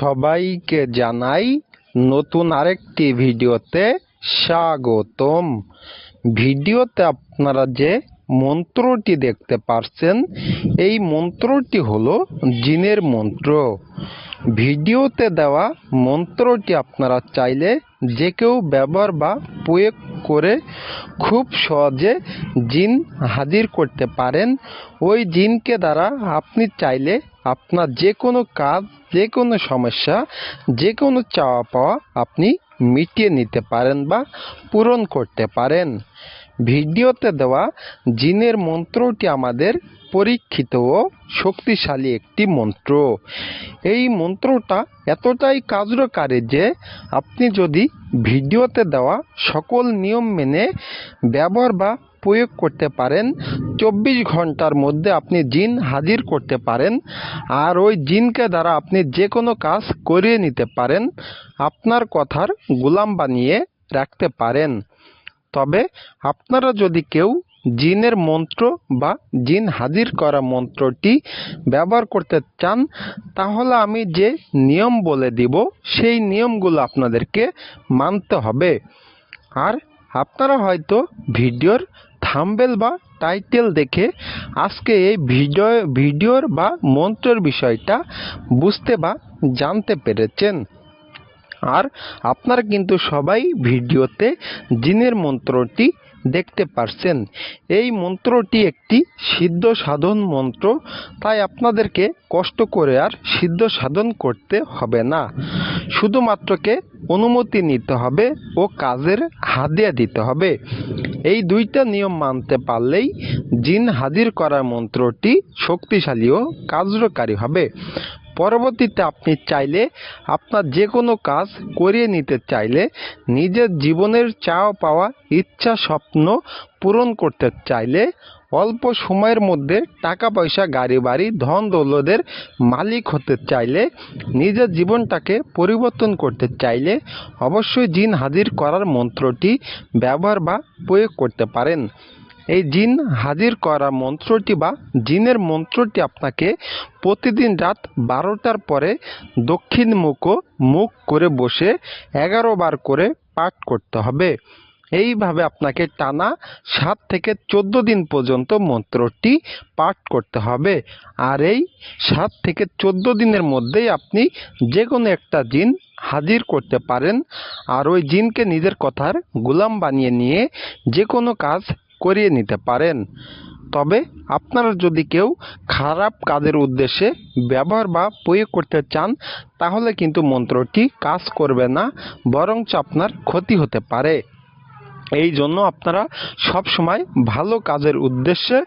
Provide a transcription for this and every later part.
সবাইকে জানাই নতুন আরেকটি ভিডিওতে স্বাগতম। ভিডিওতে আপনারা যে মন্ত্রটি দেখতে পারছেন, এই মন্ত্রটি হলো জিনের মন্ত্র। ভিডিওতে দেওয়া মন্ত্রটি আপনারা চাইলে যে কেউ ব্যবহার বা প্রয়োগ করে খুব সহজে জিন হাজির করতে পারেন। ওই জিনকে দ্বারা আপনি চাইলে আপনার যে কোনো কাজ যে কোনো সমস্যা যে কোনো চাওয়া পাওয়া আপনি মিটিয়ে নিতে পারেন বা পূরণ করতে পারেন। ভিডিওতে দেওয়া জিনের মন্ত্রটি আমাদের পরীক্ষিত ও শক্তিশালী একটি মন্ত্র। এই মন্ত্রটা এতটাই কার্যকারী যে আপনি যদি ভিডিওতে দেওয়া সকল নিয়ম মেনে ব্যবহার বা প্রয়োগ করতে পারেন, চব্বিশ ঘণ্টার মধ্যে আপনি জিন হাজির করতে পারেন আর ওই জিনকে দ্বারা আপনি যে কোনো কাজ করিয়ে নিতে পারেন, আপনার কথার গোলাম বানিয়ে রাখতে পারেন। তবে আপনারা যদি কেউ জিনের মন্ত্র বা জিন হাজির করা মন্ত্রটি ব্যবহার করতে চান, তাহলে আমি যে নিয়ম বলে দিব, সেই নিয়মগুলো আপনাদেরকে মানতে হবে। আর আপনারা হয়তো ভিডিওর থাম্বেল বা টাইটেল দেখে আজকে এই ভিডিও, ভিডিওর বা মন্ত্রের বিষয়টা বুঝতে বা জানতে পেরেছেন। আর আপনারা কিন্তু সবাই ভিডিওতে জিনের মন্ত্রটি দেখতে পারছেন। এই মন্ত্রটি একটি সিদ্ধ সাধন মন্ত্র, তাই আপনাদেরকে কষ্ট করে আর সিদ্ধ সাধন করতে হবে না। শুধুমাত্রকে অনুমতি নিতে হবে ও কাজের হাদিয়া দিতে হবে। এই দুইটা নিয়ম মানতে পারলেই জিন হাজির করার মন্ত্রটি শক্তিশালী ও কার্যকারী হবে। পরবর্তীতে আপনি চাইলে আপনার যে কোনো কাজ করিয়ে নিতে চাইলে নিজের জীবনের চাওয়া পাওয়া ইচ্ছা স্বপ্ন পূরণ করতে চাইলে অল্প সময়ের মধ্যে টাকা পয়সা গাড়ি বাড়ি ধন দৌলতের মালিক হতে চাইলে নিজের জীবনটাকে পরিবর্তন করতে চাইলে অবশ্যই জিন হাজির করার মন্ত্রটি ব্যবহার বা প্রয়োগ করতে পারেন। এই জিন হাজির করা মন্ত্রটি বা জিনের মন্ত্রটি আপনাকে প্রতিদিন রাত বারোটার পরে দক্ষিণ মুখ মুখ করে বসে এগারো বার করে পাঠ করতে হবে। এইভাবে আপনাকে টানা সাত থেকে চোদ্দ দিন পর্যন্ত মন্ত্রটি পাঠ করতে হবে। আর এই সাত থেকে চোদ্দ দিনের মধ্যেই আপনি যে কোনো একটা জিন হাজির করতে পারেন। আর ওই জিনকে নিজের কথার গোলাম বানিয়ে নিয়ে যে কোনো কাজ করিয়ে নিতে পারেন। তবে আপনারা যদি কেউ খারাপ কাজের উদ্দেশ্যে ব্যবহার বা প্রয়োগ করতে চান, তাহলে কিন্তু মন্ত্রটি কাজ করবে না, বরঞ্চ আপনার ক্ষতি হতে পারে। এই জন্য আপনারা সব সময় ভালো কাজের উদ্দেশ্যে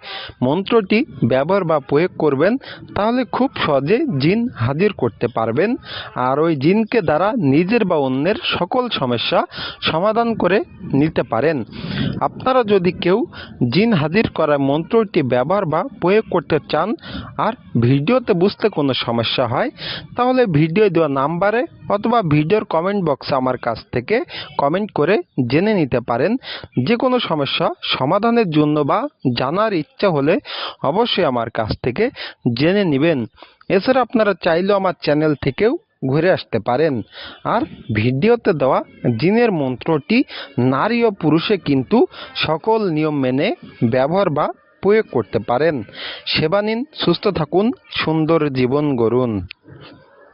মন্ত্রটি ব্যবহার বা প্রয়োগ করবেন, তাহলে খুব সহজে জিন হাজির করতে পারবেন। আর ওই জিনকে দ্বারা নিজের বা অন্যের সকল সমস্যা সমাধান করে নিতে পারেন। আপনারা যদি কেউ জিন হাজির করা মন্ত্রটি ব্যবহার বা প্রয়োগ করতে চান আর ভিডিওতে বুঝতে কোনো সমস্যা হয়, তাহলে ভিডিও দেওয়া নাম্বারে অথবা ভিডিওর কমেন্ট বক্সে আমার কাছ থেকে কমেন্ট করে জেনে নিতে পারেন। যে কোনো সমস্যা সমাধানের জন্য বা জানার ইচ্ছা হলে অবশ্যই আমার কাছ থেকে জেনে নেবেন। এছাড়া আপনারা চাইলেও আমার চ্যানেল থেকেও ঘুরে আসতে পারেন। আর ভিডিওতে দেওয়া জিনের মন্ত্রটি, নারী ও পুরুষে কিন্তু সকল নিয়ম মেনে ব্যবহার বা প্রয়োগ করতে পারেন। সেবা নিন, সুস্থ থাকুন, সুন্দর জীবন গড়ুন।